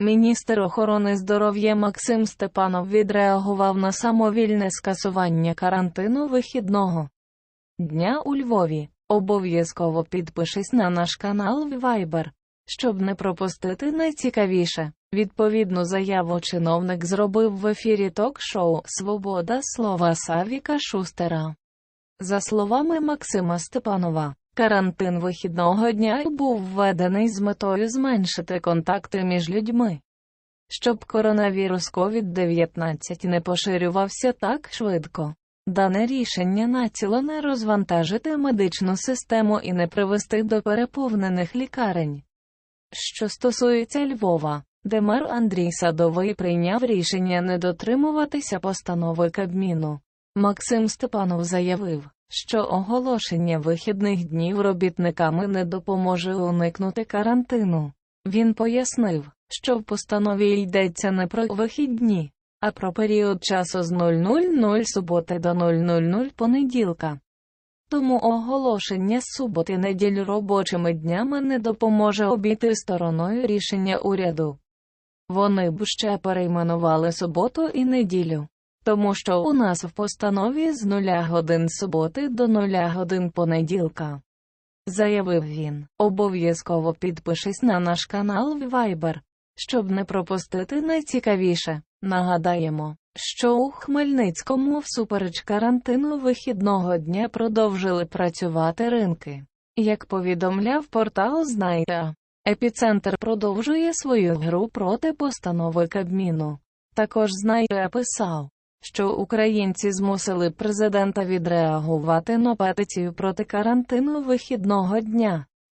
Міністр охорони здоров'я Максим Степанов відреагував на самовільне скасування карантину вихідного дня у Львові. Обов'язково підпишись на наш канал Viber, щоб не пропустити найцікавіше. Відповідну заяву чиновник зробив в ефірі ток-шоу Свобода слова Савіка Шустера. За словами Максима Степанова, карантин вихідного дня був введений з метою зменшити контакти між людьми, щоб коронавірус COVID-19 не поширювався так швидко. Дане рішення націлене розвантажити медичну систему і не привести до переповнених лікарень. Що стосується Львова, де мер Андрій Садовий прийняв рішення не дотримуватися постанови Кабміну. Максим Степанов заявив, що оголошення вихідних днів робітниками не допоможе уникнути карантину. Він пояснив, що в постанові йдеться не про вихідні, а про період часу з 000 суботи до 000 понеділка. Тому оголошення суботи неділь робочими днями не допоможе обійти стороною рішення уряду. Вони б ще перейменували суботу і неділю. Тому що у нас в постанові з нуля годин суботи до нуля годин понеділка. Заявив він, обов'язково підпишись на наш канал в Viber, щоб не пропустити найцікавіше. Нагадаємо, що у Хмельницькому всупереч карантину вихідного дня продовжили працювати ринки. Як повідомляв портал Знайка, епіцентр продовжує свою гру проти постанови Кабміну. Також Знайка писав, що українці змусили президента відреагувати на петицію проти карантину вихідного дня.